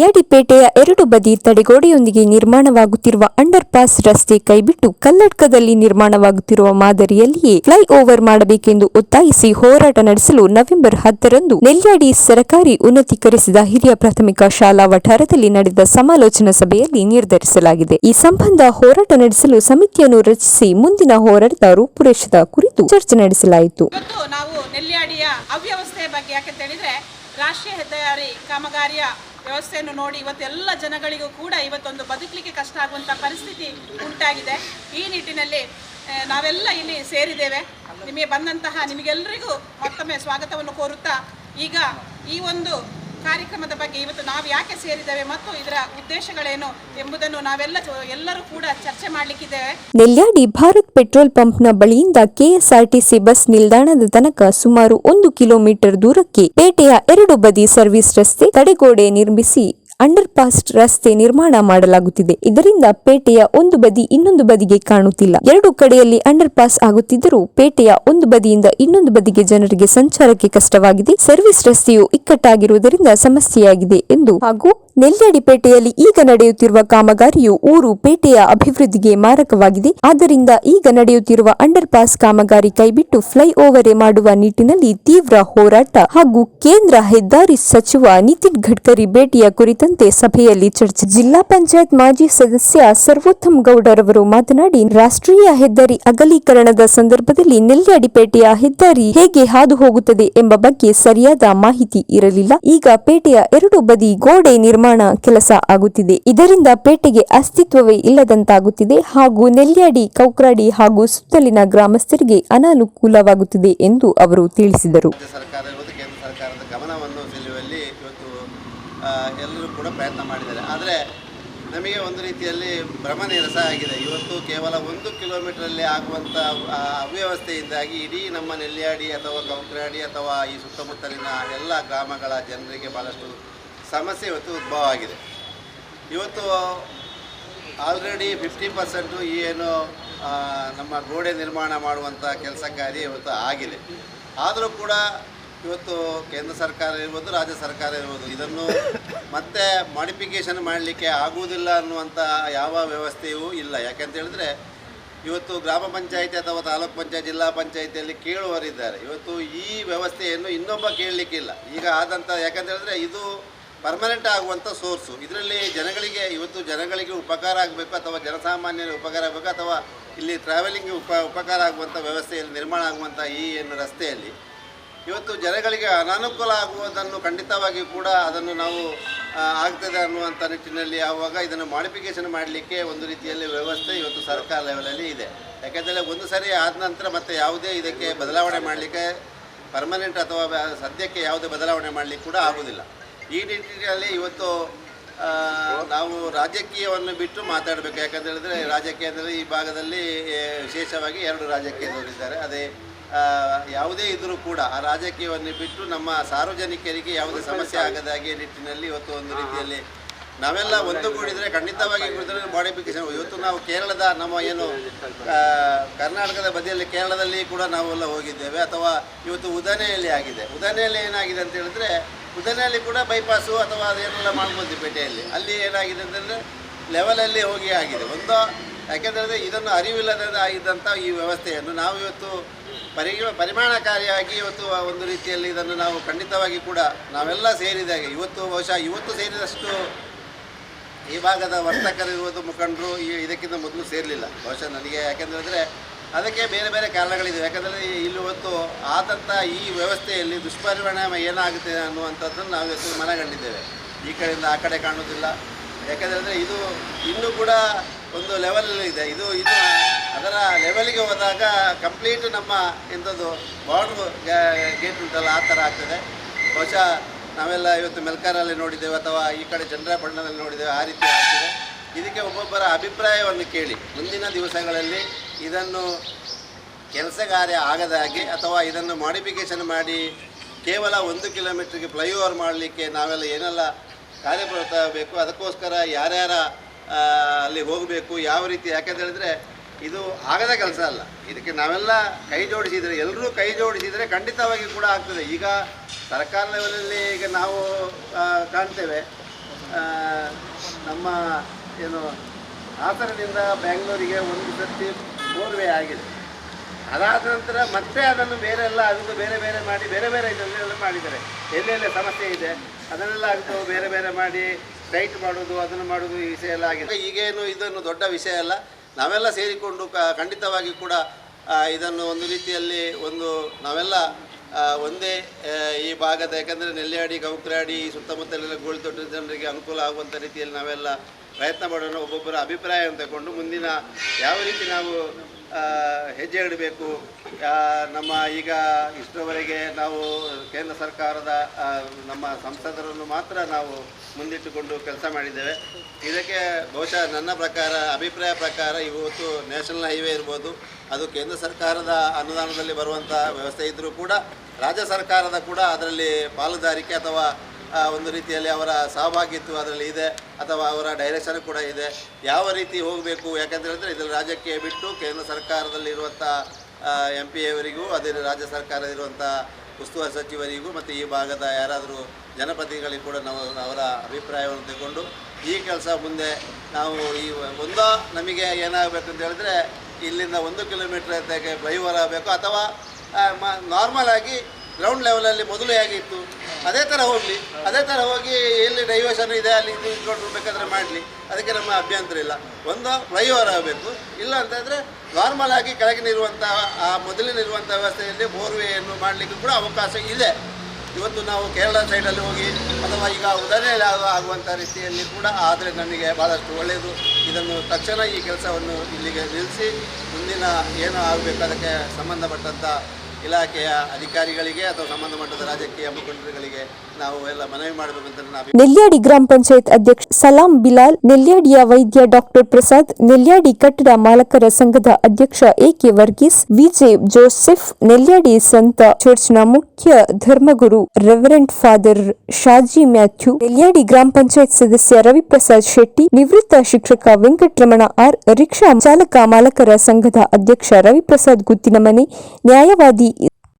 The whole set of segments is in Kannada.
ಯಾಡಿಪೇಟೆಯ ಎರಡು ಬದಿ ತಡೆಗೋಡೆಯೊಂದಿಗೆ ನಿರ್ಮಾಣವಾಗುತ್ತಿರುವ ಅಂಡರ್ ಪಾಸ್ ರಸ್ತೆ ಕೈಬಿಟ್ಟು ಕಲ್ಲಡ್ಕದಲ್ಲಿ ನಿರ್ಮಾಣವಾಗುತ್ತಿರುವ ಮಾದರಿಯಲ್ಲಿಯೇ ಫ್ಲೈ ಓವರ್ ಮಾಡಬೇಕೆಂದು ಒತ್ತಾಯಿಸಿ ಹೋರಾಟ ನಡೆಸಲು ನವೆಂಬರ್ ಹತ್ತರಂದು ನೆಲ್ಯಾಡಿ ಸರಕಾರಿ ಉನ್ನತೀಕರಿಸಿದ ಹಿರಿಯ ಪ್ರಾಥಮಿಕ ಶಾಲಾ ವಠಾರದಲ್ಲಿ ನಡೆದ ಸಮಾಲೋಚನಾ ಸಭೆಯಲ್ಲಿ ನಿರ್ಧರಿಸಲಾಗಿದೆ. ಈ ಸಂಬಂಧ ಹೋರಾಟ ನಡೆಸಲು ಸಮಿತಿಯನ್ನು ರಚಿಸಿ ಮುಂದಿನ ಹೋರಾಟದ ರೂಪುರೇಷದ ಕುರಿತು ಚರ್ಚೆ ನಡೆಸಲಾಯಿತು. ರಾಷ್ಟ್ರೀಯ ಹೆದ್ದಾರಿ ಕಾಮಗಾರಿಯ ವ್ಯವಸ್ಥೆಯನ್ನು ನೋಡಿ ಇವತ್ತೆಲ್ಲ ಜನಗಳಿಗೂ ಕೂಡ ಇವತ್ತೊಂದು ಬದುಕಲಿಕ್ಕೆ ಕಷ್ಟ ಆಗುವಂಥ ಪರಿಸ್ಥಿತಿ ಉಂಟಾಗಿದೆ. ಈ ನಿಟ್ಟಿನಲ್ಲಿ ನಾವೆಲ್ಲ ಇಲ್ಲಿ ಸೇರಿದ್ದೇವೆ. ನಿಮಗೆ ಬಂದಂತಹ ನಿಮಗೆಲ್ಲರಿಗೂ ಮತ್ತೊಮ್ಮೆ ಸ್ವಾಗತವನ್ನು ಕೋರುತ್ತಾ ಈಗ ಈ ಒಂದು ಕಾರ್ಯಕ್ರಮದ ಬಗ್ಗೆ ಇವತ್ತು ನಾವು ಯಾಕೆ ಸೇರಿದ್ದೇವೆ ಮತ್ತು ಇದರ ಉದ್ದೇಶಗಳೇನು ಎಂಬುದನ್ನು ನಾವೆಲ್ಲ ಎಲ್ಲರೂ ಕೂಡ ಚರ್ಚೆ ಮಾಡಲಿಕ್ಕಿದ್ದೇವೆ. ನೆಲ್ಯಾಡಿ ಭಾರತ್ ಪೆಟ್ರೋಲ್ ಪಂಪ್ನ ಬಳಿಯಿಂದ ಕೆಎಸ್ಆರ್ಟಿಸಿ ಬಸ್ ನಿಲ್ದಾಣದ ತನಕ ಸುಮಾರು ಒಂದು ಕಿಲೋಮೀಟರ್ ದೂರಕ್ಕೆ ಪೇಟೆಯ ಎರಡು ಬದಿ ಸರ್ವಿಸ್ ರಸ್ತೆ ತಡೆಗೋಡೆ ನಿರ್ಮಿಸಿ ಅಂಡರ್ ಪಾಸ್ ರಸ್ತೆ ನಿರ್ಮಾಣ ಮಾಡಲಾಗುತ್ತಿದೆ. ಇದರಿಂದ ಪೇಟೆಯ ಒಂದು ಬದಿ ಇನ್ನೊಂದು ಬದಿಗೆ ಕಾಣುತ್ತಿಲ್ಲ. ಎರಡು ಕಡೆಯಲ್ಲಿ ಅಂಡರ್ ಪಾಸ್ ಆಗುತ್ತಿದ್ದರೂ ಪೇಟೆಯ ಒಂದು ಬದಿಯಿಂದ ಇನ್ನೊಂದು ಬದಿಗೆ ಜನರಿಗೆ ಸಂಚಾರಕ್ಕೆ ಕಷ್ಟವಾಗಿದೆ. ಸರ್ವಿಸ್ ರಸ್ತೆಯು ಇಕ್ಕಟ್ಟಾಗಿರುವುದರಿಂದ ಸಮಸ್ಯೆಯಾಗಿದೆ ಎಂದು ಹಾಗೂ ನೆಲ್ಯಾಡಿಪೇಟೆಯಲ್ಲಿ ಈಗ ನಡೆಯುತ್ತಿರುವ ಕಾಮಗಾರಿಯು ಊರು ಪೇಟೆಯ ಅಭಿವೃದ್ಧಿಗೆ ಮಾರಕವಾಗಿದೆ. ಆದ್ದರಿಂದ ಈಗ ನಡೆಯುತ್ತಿರುವ ಅಂಡರ್ ಪಾಸ್ ಕಾಮಗಾರಿ ಕೈಬಿಟ್ಟು ಫ್ಲೈ ಓವರ್ ಮಾಡುವ ನಿಟ್ಟಿನಲ್ಲಿ ತೀವ್ರ ಹೋರಾಟ ಹಾಗೂ ಕೇಂದ್ರ ಹೆದ್ದಾರಿ ಸಚಿವ ನಿತಿನ್ ಗಡ್ಕರಿ ಭೇಟಿಯ ಕುರಿತಂತೆ ಸಭೆಯಲ್ಲಿ ಚರ್ಚೆ. ಜಿಲ್ಲಾ ಪಂಚಾಯತ್ ಮಾಜಿ ಸದಸ್ಯ ಸರ್ವೋತ್ತಮ್ ಗೌಡರವರು ಮಾತನಾಡಿ, ರಾಷ್ಟ್ರೀಯ ಹೆದ್ದಾರಿ ಅಗಲೀಕರಣದ ಸಂದರ್ಭದಲ್ಲಿ ನೆಲ್ಯಾಡಿಪೇಟೆಯ ಹೆದ್ದಾರಿ ಹೇಗೆ ಹಾದು ಹೋಗುತ್ತದೆ ಎಂಬ ಬಗ್ಗೆ ಸರಿಯಾದ ಮಾಹಿತಿ ಇರಲಿಲ್ಲ. ಈಗ ಪೇಟೆಯ ಎರಡು ಬದಿ ಗೋಡೆ ನಿರ್ಮಾಣ ಕೆಲಸ ಆಗುತ್ತಿದೆ. ಇದರಿಂದ ಪೇಟೆಗೆ ಅಸ್ತಿತ್ವವೇ ಇಲ್ಲದಂತಾಗುತ್ತಿದೆ ಹಾಗೂ ನೆಲ್ಯಾಡಿ ಕೌಕ್ರಾಡಿ ಹಾಗೂ ಸುತ್ತಲಿನ ಗ್ರಾಮಸ್ಥರಿಗೆ ಅನಾನುಕೂಲವಾಗುತ್ತಿದೆ ಎಂದು ಅವರು ತಿಳಿಸಿದರು. ಎಲ್ಲರೂ ಕೂಡ ಪ್ರಯತ್ನ ಮಾಡಿದ್ದಾರೆ. ಆದರೆ ನಮಗೆ ಒಂದು ರೀತಿಯಲ್ಲಿ ಭ್ರಮ ನಿರಸ ಆಗಿದೆ. ಇವತ್ತು ಕೇವಲ ಒಂದು ಕಿಲೋಮೀಟರಲ್ಲಿ ಆಗುವಂಥ ಅವ್ಯವಸ್ಥೆಯಿಂದಾಗಿ ಇಡೀ ನಮ್ಮ ನೆಲ್ಯಾಡಿ ಅಥವಾ ಕೌಕ್ರಾಡಿ ಅಥವಾ ಈ ಸುತ್ತಮುತ್ತಲಿನ ಎಲ್ಲ ಗ್ರಾಮಗಳ ಜನರಿಗೆ ಭಾಳಷ್ಟು ಸಮಸ್ಯೆ ಇವತ್ತು ಉದ್ಭವ ಆಗಿದೆ. ಇವತ್ತು ಆಲ್ರೆಡಿ ಫಿಫ್ಟಿ ಪರ್ಸೆಂಟು ಏನು ನಮ್ಮ ಗೋಡೆ ನಿರ್ಮಾಣ ಮಾಡುವಂಥ ಕೆಲಸ ಕಾರ್ಯ ಇವತ್ತು ಆಗಿದೆ. ಆದರೂ ಕೂಡ ಇವತ್ತು ಕೇಂದ್ರ ಸರ್ಕಾರ ಇರ್ಬೋದು, ರಾಜ್ಯ ಸರ್ಕಾರ ಇರ್ಬೋದು, ಇದನ್ನು ಮತ್ತೆ ಮಾಡಿಫಿಕೇಷನ್ ಮಾಡಲಿಕ್ಕೆ ಆಗುವುದಿಲ್ಲ ಅನ್ನುವಂಥ ಯಾವ ವ್ಯವಸ್ಥೆಯೂ ಇಲ್ಲ. ಯಾಕೆಂತ ಹೇಳಿದ್ರೆ ಇವತ್ತು ಗ್ರಾಮ ಪಂಚಾಯಿತಿ ಅಥವಾ ತಾಲೂಕ್ ಪಂಚಾಯತ್, ಜಿಲ್ಲಾ ಪಂಚಾಯಿತಿಯಲ್ಲಿ ಕೇಳುವರಿದ್ದಾರೆ ಇವತ್ತು ಈ ವ್ಯವಸ್ಥೆಯನ್ನು ಇನ್ನೊಬ್ಬ ಕೇಳಲಿಕ್ಕಿಲ್ಲ. ಈಗ ಆದಂಥ ಯಾಕಂತ ಹೇಳಿದ್ರೆ ಇದು ಪರ್ಮನೆಂಟ್ ಆಗುವಂಥ ಸೋರ್ಸು ಇದರಲ್ಲಿ ಜನಗಳಿಗೆ, ಇವತ್ತು ಜನಗಳಿಗೆ ಉಪಕಾರ ಆಗಬೇಕು ಅಥವಾ ಜನಸಾಮಾನ್ಯರಿಗೆ ಉಪಕಾರ ಆಗಬೇಕು ಅಥವಾ ಇಲ್ಲಿ ಟ್ರಾವೆಲಿಂಗ್ ಉಪ, ಉಪಕಾರ ಆಗುವಂಥ ವ್ಯವಸ್ಥೆಯಲ್ಲಿ ನಿರ್ಮಾಣ ಆಗುವಂಥ ಈ ಏನು ರಸ್ತೆಯಲ್ಲಿ, ಇವತ್ತು ಜನಗಳಿಗೆ ಅನಾನುಕೂಲ ಆಗುವುದನ್ನು ಖಂಡಿತವಾಗಿ ಕೂಡ ಅದನ್ನು ನಾವು ಆಗ್ತದೆ ಅನ್ನುವಂಥ ನಿಟ್ಟಿನಲ್ಲಿ ಆವಾಗ ಇದನ್ನು ಮಾಡಿಫಿಕೇಷನ್ ಮಾಡಲಿಕ್ಕೆ ಒಂದು ರೀತಿಯಲ್ಲಿ ವ್ಯವಸ್ಥೆ ಇವತ್ತು ಸರ್ಕಾರ ಲೆವೆಲಲ್ಲಿ ಇದೆ. ಯಾಕೆಂದರೆ ಒಂದು ಸರಿ ಆದ ನಂತರ ಮತ್ತೆ ಯಾವುದೇ ಇದಕ್ಕೆ ಬದಲಾವಣೆ ಮಾಡಲಿಕ್ಕೆ ಪರ್ಮನೆಂಟ್ ಅಥವಾ ಸದ್ಯಕ್ಕೆ ಯಾವುದೇ ಬದಲಾವಣೆ ಮಾಡಲಿಕ್ಕೆ ಕೂಡ ಆಗುವುದಿಲ್ಲ. ಈ ನಿಟ್ಟಿನಲ್ಲಿ ಇವತ್ತು ನಾವು ರಾಜಕೀಯವನ್ನು ಬಿಟ್ಟು ಮಾತಾಡಬೇಕು. ಯಾಕಂತ ಹೇಳಿದ್ರೆ ರಾಜಕೀಯದಲ್ಲಿ ಈ ಭಾಗದಲ್ಲಿ ವಿಶೇಷವಾಗಿ ಎರಡು ರಾಜಕೀಯದವರಿದ್ದಾರೆ ಅದೇ ಯಾವುದೇ ಇದ್ದರೂ ಕೂಡ ಆ ರಾಜಕೀಯವನ್ನು ಬಿಟ್ಟು ನಮ್ಮ ಸಾರ್ವಜನಿಕರಿಗೆ ಯಾವುದೇ ಸಮಸ್ಯೆ ಆಗದಾಗೆ ನಿಟ್ಟಿನಲ್ಲಿ ಇವತ್ತು ಒಂದು ರೀತಿಯಲ್ಲಿ ನಾವೆಲ್ಲ ಒಂದುಗೂಡಿದರೆ ಖಂಡಿತವಾಗಿ ಮಾಡಿಫಿಕೇಶನ್ ಇವತ್ತು ನಾವು ಕೇರಳದ ನಮ್ಮ ಏನು ಕರ್ನಾಟಕದ ಬದಿಯಲ್ಲಿ ಕೇರಳದಲ್ಲಿ ಕೂಡ ನಾವೆಲ್ಲ ಹೋಗಿದ್ದೇವೆ. ಅಥವಾ ಇವತ್ತು ಉದಾಹರಣೆಯಲ್ಲಿ ಆಗಿದೆ. ಉದಾಹರಣೆಯಲ್ಲಿ ಏನಾಗಿದೆ ಅಂತ ಹೇಳಿದ್ರೆ ಉದನೆಯಲ್ಲಿ ಕೂಡ ಬೈಪಾಸು ಅಥವಾ ಅದೇನೆಲ್ಲ ಮಾಡ್ಬೋದು ಪೇಟೆಯಲ್ಲಿ. ಅಲ್ಲಿ ಏನಾಗಿದೆ ಅಂತಂದರೆ ಲೆವೆಲಲ್ಲಿ ಹೋಗಿ ಆಗಿದೆ. ಒಂದು, ಯಾಕೆಂದರೆ ಇದನ್ನು ಅರಿವಿಲ್ಲದ ಆಗಿದ್ದಂಥ ಈ ವ್ಯವಸ್ಥೆಯನ್ನು ನಾವು ಇವತ್ತು ಪರಿ ಪರಿಮಾಣಕಾರಿಯಾಗಿ ಇವತ್ತು ಒಂದು ರೀತಿಯಲ್ಲಿ ಇದನ್ನು ನಾವು ಖಂಡಿತವಾಗಿ ಕೂಡ ನಾವೆಲ್ಲ ಸೇರಿದಾಗ ಇವತ್ತು ಬಹುಶಃ ಇವತ್ತು ಸೇರಿದಷ್ಟು ಈ ಭಾಗದ ವರ್ತಕರಿರುವುದು ಮುಖಂಡರು ಈ ಇದಕ್ಕಿಂತ ಮೊದಲು ಸೇರಲಿಲ್ಲ. ಬಹುಶಃ ನನಗೆ ಯಾಕೆಂದರೆ ಅದಕ್ಕೆ ಬೇರೆ ಬೇರೆ ಕಾರಣಗಳಿದೆ. ಯಾಕಂದರೆ ಇಲ್ಲಿ ಇವತ್ತು ಆದಂಥ ಈ ವ್ಯವಸ್ಥೆಯಲ್ಲಿ ದುಷ್ಪರಿಣಾಮ ಏನಾಗುತ್ತೆ ಅನ್ನುವಂಥದ್ದನ್ನು ನಾವು ಇವತ್ತು ಮನಗಂಡಿದ್ದೇವೆ. ಈ ಕಡೆಯಿಂದ ಆ ಕಡೆ ಕಾಣುವುದಿಲ್ಲ. ಯಾಕಂದರೆ ಇದು ಇನ್ನೂ ಕೂಡ ಒಂದು ಲೆವೆಲಲ್ಲಿ ಇದೆ. ಇದು ಇದು ಅದರ ಲೆವೆಲ್ಗೆ ಹೋದಾಗ ಕಂಪ್ಲೀಟ್ ನಮ್ಮ ಎಂಥದ್ದು ಬಾರ್ಡ್ರ್ ಗೇಟ್ ಉಂಟಲ್ಲ, ಆ ಥರ ಆಗ್ತದೆ. ಬಹುಶಃ ನಾವೆಲ್ಲ ಇವತ್ತು ಮೆಲ್ಕಾರಲ್ಲಿ ನೋಡಿದ್ದೇವೆ ಅಥವಾ ಈ ಕಡೆ ಚಂದ್ರಪಟ್ಟಣದಲ್ಲಿ ನೋಡಿದ್ದೇವೆ, ಆ ರೀತಿ ಆಗ್ತದೆ. ಇದಕ್ಕೆ ಒಬ್ಬೊಬ್ಬರ ಅಭಿಪ್ರಾಯವನ್ನು ಕೇಳಿ. ಮುಂದಿನ ದಿವಸಗಳಲ್ಲಿ ಇದನ್ನು ಕೆಲಸ ಕಾರ್ಯ ಆಗದ ಹಾಗೆ ಅಥವಾ ಇದನ್ನು ಮಾಡಿಫಿಕೇಷನ್ ಮಾಡಿ ಕೇವಲ ಒಂದು ಕಿಲೋಮೀಟ್ರಿಗೆ ಫ್ಲೈಓವರ್ ಮಾಡಲಿಕ್ಕೆ ನಾವೆಲ್ಲ ಏನೆಲ್ಲ ಕಾರ್ಯಪ್ರವೃತ್ತ ಬೇಕು ಅದಕ್ಕೋಸ್ಕರ ಯಾರ್ಯಾರ ಅಲ್ಲಿ ಹೋಗಬೇಕು, ಯಾವ ರೀತಿ ಯಾಕಂತ ಹೇಳಿದರೆ ಇದು ಆಗದ ಕೆಲಸ ಅಲ್ಲ. ಇದಕ್ಕೆ ನಾವೆಲ್ಲ ಕೈ ಜೋಡಿಸಿದರೆ ಎಲ್ಲರೂ ಕೈ ಜೋಡಿಸಿದರೆ ಖಂಡಿತವಾಗಿ ಕೂಡ ಆಗ್ತದೆ. ಈಗ ಸರ್ಕಾರ ಲೆವೆಲಲ್ಲಿ ಈಗ ನಾವು ಕಾಣ್ತೇವೆ. ನಮ್ಮ ಏನು, ಹಾಸನದಿಂದ ಬೆಂಗಳೂರಿಗೆ ಒಂದು ಸರ್ತಿ ಬೋರ್ವೆ ಆಗಿದೆ. ಅದಾದ ನಂತರ ಮತ್ತೆ ಅದನ್ನು ಬೇರೆ ಎಲ್ಲ ಅದು ಬೇರೆ ಬೇರೆ ಮಾಡಿ, ಬೇರೆ ಬೇರೆ ಇದನ್ನೆಲ್ಲ ಮಾಡಿದ್ದಾರೆ. ಎಲ್ಲೆಲ್ಲಿ ಸಮಸ್ಯೆ ಇದೆ, ಅದನ್ನೆಲ್ಲ ಅದು ಬೇರೆ ಬೇರೆ ಮಾಡಿ ಟೈಟ್ ಮಾಡೋದು ಅದನ್ನು ಮಾಡೋದು ಈ ವಿಷಯ ಎಲ್ಲ ಆಗಿದೆ. ಈಗೇನು ಇದನ್ನು ದೊಡ್ಡ ವಿಷಯ ಅಲ್ಲ, ನಾವೆಲ್ಲ ಸೇರಿಕೊಂಡು ಖಂಡಿತವಾಗಿ ಕೂಡ ಇದನ್ನು ಒಂದು ರೀತಿಯಲ್ಲಿ ಒಂದು ನಾವೆಲ್ಲ ಒಂದೇ ಈ ಭಾಗದ ಯಾಕಂದರೆ ನೆಲ್ಯಾಡಿ ಕೌಕ್ರಾಡಿ ಸುತ್ತಮುತ್ತಲೆಲ್ಲ ಗೋಳಿತೊಟ್ಟ ಜನರಿಗೆ ಅನುಕೂಲ ಆಗುವಂಥ ರೀತಿಯಲ್ಲಿ ನಾವೆಲ್ಲ ಪ್ರಯತ್ನ ಮಾಡೋಣ. ಒಬ್ಬೊಬ್ಬರ ಅಭಿಪ್ರಾಯವನ್ನು ತಗೊಂಡು ಮುಂದಿನ ಯಾವ ರೀತಿ ನಾವು ಹೆಜ್ಜೆ ಇಡಬೇಕು. ನಮ್ಮ ಈಗ ಇಷ್ಟರವರೆಗೆ ನಾವು ಕೇಂದ್ರ ಸರ್ಕಾರದ ನಮ್ಮ ಸಂಸದರನ್ನು ಮಾತ್ರ ನಾವು ಮುಂದಿಟ್ಟುಕೊಂಡು ಕೆಲಸ ಮಾಡಿದ್ದೇವೆ. ಇದಕ್ಕೆ ಬಹುಶಃ ನನ್ನ ಪ್ರಕಾರ, ಅಭಿಪ್ರಾಯ ಪ್ರಕಾರ ಇವತ್ತು ನ್ಯಾಷನಲ್ ಹೈವೇ ಇರ್ಬೋದು, ಅದು ಕೇಂದ್ರ ಸರ್ಕಾರದ ಅನುದಾನದಲ್ಲಿ ಬರುವಂಥ ವ್ಯವಸ್ಥೆ ಇದ್ದರೂ ಕೂಡ, ರಾಜ್ಯ ಸರ್ಕಾರದ ಕೂಡ ಅದರಲ್ಲಿ ಪಾಲುದಾರಿಕೆ ಅಥವಾ ಒಂದು ರೀತಿಯಲ್ಲಿ ಅವರ ಸಹಭಾಗಿತ್ವ ಅದರಲ್ಲಿ ಇದೆ, ಅಥವಾ ಅವರ ಡೈರೆಕ್ಷನ್ ಕೂಡ ಇದೆ. ಯಾವ ರೀತಿ ಹೋಗಬೇಕು ಯಾಕಂತ ಹೇಳಿದ್ರೆ ಇದರಲ್ಲಿ ರಾಜ್ಯಕ್ಕೆ ಬಿಟ್ಟು ಕೇಂದ್ರ ಸರ್ಕಾರದಲ್ಲಿರುವಂಥ ಎಂ ಪಿ ಅವರಿಗೂ ಅದೇ ರಾಜ್ಯ ಸರ್ಕಾರದಲ್ಲಿರುವಂಥ ಉಸ್ತುವಾರಿ ಸಚಿವರಿಗೂ, ಮತ್ತು ಈ ಭಾಗದ ಯಾರಾದರೂ ಜನಪ್ರತಿನಿಧಿಗಳಿಗೆ ಕೂಡ ನಾವು ಅವರ ಅಭಿಪ್ರಾಯವನ್ನು ತಗೊಂಡು ಈ ಕೆಲಸ ಮುಂದೆ ನಾವು ಈ ಒಂದೋ ನಮಗೆ ಏನಾಗಬೇಕು ಅಂತ ಹೇಳಿದ್ರೆ ಇಲ್ಲಿಂದ ಒಂದು ಕಿಲೋಮೀಟ್ರ್ ಫ್ಲೈಓವರ್ ಆಗಬೇಕು, ಅಥವಾ ನಾರ್ಮಲ್ ಆಗಿ ಗ್ರೌಂಡ್ ಲೆವೆಲಲ್ಲಿ ಮೊದಲು ಹೇಗಿತ್ತು ಅದೇ ಥರ ಹೋಗಲಿ. ಅದೇ ಥರ ಹೋಗಿ ಎಲ್ಲಿ ಡೈವರ್ಷನ್ ಇದೆ, ಅಲ್ಲಿ ಇದು ಇಟ್ಕೊಂಡು ಬೇಕಾದ್ರೆ ಮಾಡಲಿ. ಅದಕ್ಕೆ ನಮ್ಮ ಅಭ್ಯಂತರ ಇಲ್ಲ. ಒಂದು ಫ್ಲೈಓವರ್ ಆಗಬೇಕು. ಇಲ್ಲ ಅಂತಂದರೆ ನಾರ್ಮಲ್ ಆಗಿ ಕೆಳಗಿನಿರುವಂಥ ಆ ಮೊದಲಿನಿರುವಂಥ ವ್ಯವಸ್ಥೆಯಲ್ಲಿ ಬೋರ್ವೆಯನ್ನು ಮಾಡಲಿಕ್ಕೂ ಕೂಡ ಅವಕಾಶ ಇದೆ. ಇವತ್ತು ನಾವು ಕೇರಳ ಸೈಡಲ್ಲಿ ಹೋಗಿ, ಅಥವಾ ಈಗ ಉದಾಹರಣೆಯಲ್ಲಿ ಆಗ- ಆಗುವಂಥ ರೀತಿಯಲ್ಲಿ ಕೂಡ ಆದರೆ ನಮಗೆ ಭಾಳಷ್ಟು ಒಳ್ಳೆಯದು ಇದನ್ನು ತಕ್ಷಣ ಈ ಕೆಲಸವನ್ನು ಇಲ್ಲಿಗೆ ನಿಲ್ಲಿಸಿ, ಮುಂದಿನ ಏನು ಆಗಬೇಕು ಅದಕ್ಕೆ ಸಂಬಂಧಪಟ್ಟಂಥ ಇಲಾಖೆಯ ಅಧಿಕಾರಿಗಳಿಗೆ ಅಥವಾ ರಾಜಕೀಯ ನಾವು ಎಲ್ಲ ಮನವಿ ಮಾಡಬೇಕಂತ ನಾವು ನೆಲ್ಯಾಡಿ ಗ್ರಾಮ ಪಂಚಾಯತ್ ಅಧ್ಯಕ್ಷ ಸಲಾಂ ಬಿಲಾಲ್, ನೆಲ್ಯಾಡಿಯ ವೈದ್ಯ ಡಾಕ್ಟರ್ ಪ್ರಸಾದ್, ನೆಲ್ಯಾಡಿ ಕಟ್ಟಡ ಮಾಲಕರ ಸಂಘದ ಅಧ್ಯಕ್ಷ AK Varghese, VJ Joseph, Nelyadi ಸಂತ ಚರ್ಚ್ನ ಮುಖ್ಯ ಧರ್ಮಗುರು reverend father Shaji Mathew, Nelyadi ಗ್ರಾಮ ಪಂಚಾಯತ್ ಸದಸ್ಯ ರವಿಪ್ರಸಾದ್ ಶೆಟ್ಟಿ, ನಿವೃತ್ತ ಶಿಕ್ಷಕ ವೆಂಕಟರಮಣ ಆರ್, ರಿಕ್ಷಾ ಚಾಲಕ ಮಾಲಕರ ಸಂಘದ ಅಧ್ಯಕ್ಷ ರವಿಪ್ರಸಾದ್ ಗುತ್ತಿನಮನೆ, ನ್ಯಾಯವಾದಿ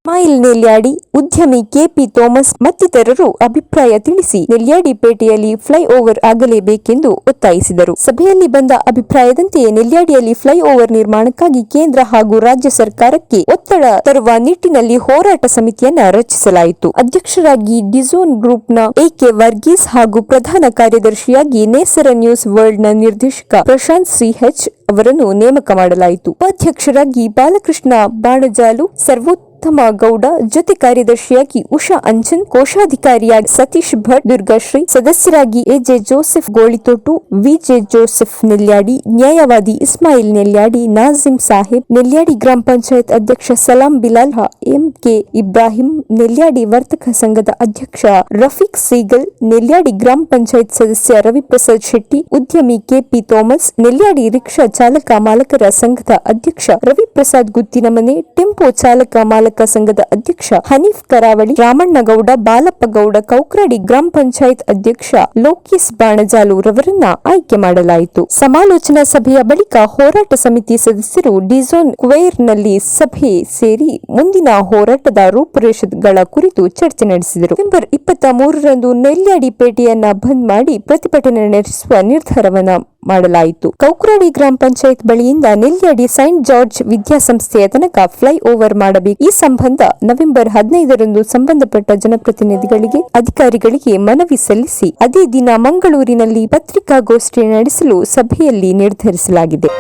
ಇಸ್ಮಾಯಿಲ್ ನೆಲ್ಯಾಡಿ ಉದ್ಯಮಿ ಕೆಪಿ ಥೋಮಸ್ ಮತ್ತಿತರರು ಅಭಿಪ್ರಾಯ ತಿಳಿಸಿ ನೆಲ್ಯಾಡಿ ಪೇಟೆಯಲ್ಲಿ ಫ್ಲೈಓವರ್ ಆಗಲೇಬೇಕೆಂದು ಒತ್ತಾಯಿಸಿದರು. ಸಭೆಯಲ್ಲಿ ಬಂದ ಅಭಿಪ್ರಾಯದಂತೆ ನೆಲ್ಯಾಡಿಯಲ್ಲಿ ಫ್ಲೈಓವರ್ ನಿರ್ಮಾಣಕ್ಕಾಗಿ ಕೇಂದ್ರ ಹಾಗೂ ರಾಜ್ಯ ಸರ್ಕಾರಕ್ಕೆ ಒತ್ತಡ ತರುವ ನಿಟ್ಟಿನಲ್ಲಿ ಹೋರಾಟ ಸಮಿತಿಯನ್ನ ರಚಿಸಲಾಯಿತು. ಅಧ್ಯಕ್ಷರಾಗಿ ಡಿಸೋನ್ ಗ್ರೂಪ್ನ ಎಕೆ ವರ್ಗೀಸ್ ಹಾಗೂ ಪ್ರಧಾನ ಕಾರ್ಯದರ್ಶಿಯಾಗಿ ನೇಸರ ನ್ಯೂಸ್ ವರ್ಲ್ಡ್ನ ನಿರ್ದೇಶಕ ಪ್ರಶಾಂತ್ ಸಿಹೆಚ್ ಅವರನ್ನು ನೇಮಕ ಮಾಡಲಾಯಿತು. ಉಪಾಧ್ಯಕ್ಷರಾಗಿ ಬಾಲಕೃಷ್ಣ ಬಾಣಜಾಲು ಸರ್ವೋತ್ತಮ ಗೌಡ, ಜೊತೆ ಕಾರ್ಯದರ್ಶಿಯಾಗಿ ಉಷಾ ಅಂಚನ್ ಕೋಶಾಧಿಕಾರಿಯಾಗಿ ಸತೀಶ್ ಭಟ್, ದುರ್ಗಾಶ್ರೀ, ಸದಸ್ಯರಾಗಿ AJ Joseph Golithottu, VJ Joseph Nelyadi, ನ್ಯಾಯವಾದಿ ಇಸ್ಮಾಯಿಲ್ ನೆಲ್ಯಾಡಿ ನಾಜಿಂ ಸಾಹೇಬ್, ನೆಲ್ಯಾಡಿ ಗ್ರಾಮ ಪಂಚಾಯತ್ ಅಧ್ಯಕ್ಷ ಸಲಾಂ ಬಿಲಾಲ್ ಎಂ ಕೆ ಇಬ್ರಾಹಿಂ, ನೆಲ್ಯಾಡಿ ವರ್ತಕ ಸಂಘದ ಅಧ್ಯಕ್ಷ ರಫೀಕ್ ಸೀಗಲ್, ನೆಲ್ಯಾಡಿ ಗ್ರಾಮ ಪಂಚಾಯತ್ ಸದಸ್ಯ ರವಿಪ್ರಸಾದ್ ಶೆಟ್ಟಿ, ಉದ್ಯಮಿ ಕೆಪಿ ಥೋಮಸ್, ನೆಲ್ಯಾಡಿ ರಿಕ್ಷಾ ಚಾಲಕ ಮಾಲಕರ ಸಂಘದ ಅಧ್ಯಕ್ಷ ರವಿಪ್ರಸಾದ್ ಗುತ್ತಿನಮನೆ, ಟೆಂಪೋ ಚಾಲಕ ಮಾಲಕ ಸಂಘದ ಅಧ್ಯಕ್ಷ ಹನೀಫ್ ಕರಾವಳಿ, ರಾಮಣ್ಣಗೌಡ, ಬಾಲಪ್ಪಗೌಡ, ಕೌಕ್ರಡಿ ಗ್ರಾಮ ಪಂಚಾಯತ್ ಅಧ್ಯಕ್ಷ ಲೋಕೇಶ್ ಬಾಣಜಾಲು ರವರನ್ನ ಆಯ್ಕೆ ಮಾಡಲಾಯಿತು. ಸಮಾಲೋಚನಾ ಸಭೆಯ ಬಳಿಕ ಹೋರಾಟ ಸಮಿತಿ ಸದಸ್ಯರು ಡಿಸೋನ್ ಕುವೈರ್ನಲ್ಲಿ ಸಭೆ ಸೇರಿ ಮುಂದಿನ ಹೋರಾಟದ ರೂಪುರೇಷೆಗಳ ಕುರಿತು ಚರ್ಚೆ ನಡೆಸಿದರು. ನವೆಂಬರ್ ಇಪ್ಪತ್ತ ಮೂರರಂದು ನೆಲ್ಯಾಡಿ ಪೇಟೆಯನ್ನ ಬಂದ್ ಮಾಡಿ ಪ್ರತಿಭಟನೆ ನಡೆಸುವ ನಿರ್ಧಾರವನ್ನ ಮಾಡಲಾಯಿತು. ಕೌಕ್ರಾಣಿ ಗ್ರಾಮ ಪಂಚಾಯತ್ ಬಳಿಯಿಂದ ನೆಲ್ಯಾಡಿ ಸೈಂಟ್ ಜಾರ್ಜ್ ವಿದ್ಯಾಸಂಸ್ಥೆಯ ತನಕ ಫ್ಲೈ ಓವರ್ ಮಾಡಬೇಕು. ಈ ಸಂಬಂಧ ನವೆಂಬರ್ ಹದಿನೈದರಂದು ಸಂಬಂಧಪಟ್ಟ ಜನಪ್ರತಿನಿಧಿಗಳಿಗೆ ಅಧಿಕಾರಿಗಳಿಗೆ ಮನವಿ ಸಲ್ಲಿಸಿ ಅದೇ ದಿನ ಮಂಗಳೂರಿನಲ್ಲಿ ಪತ್ರಿಕಾಗೋಷ್ಠಿ ನಡೆಸಲು ಸಭೆಯಲ್ಲಿ ನಿರ್ಧರಿಸಲಾಗಿದೆ.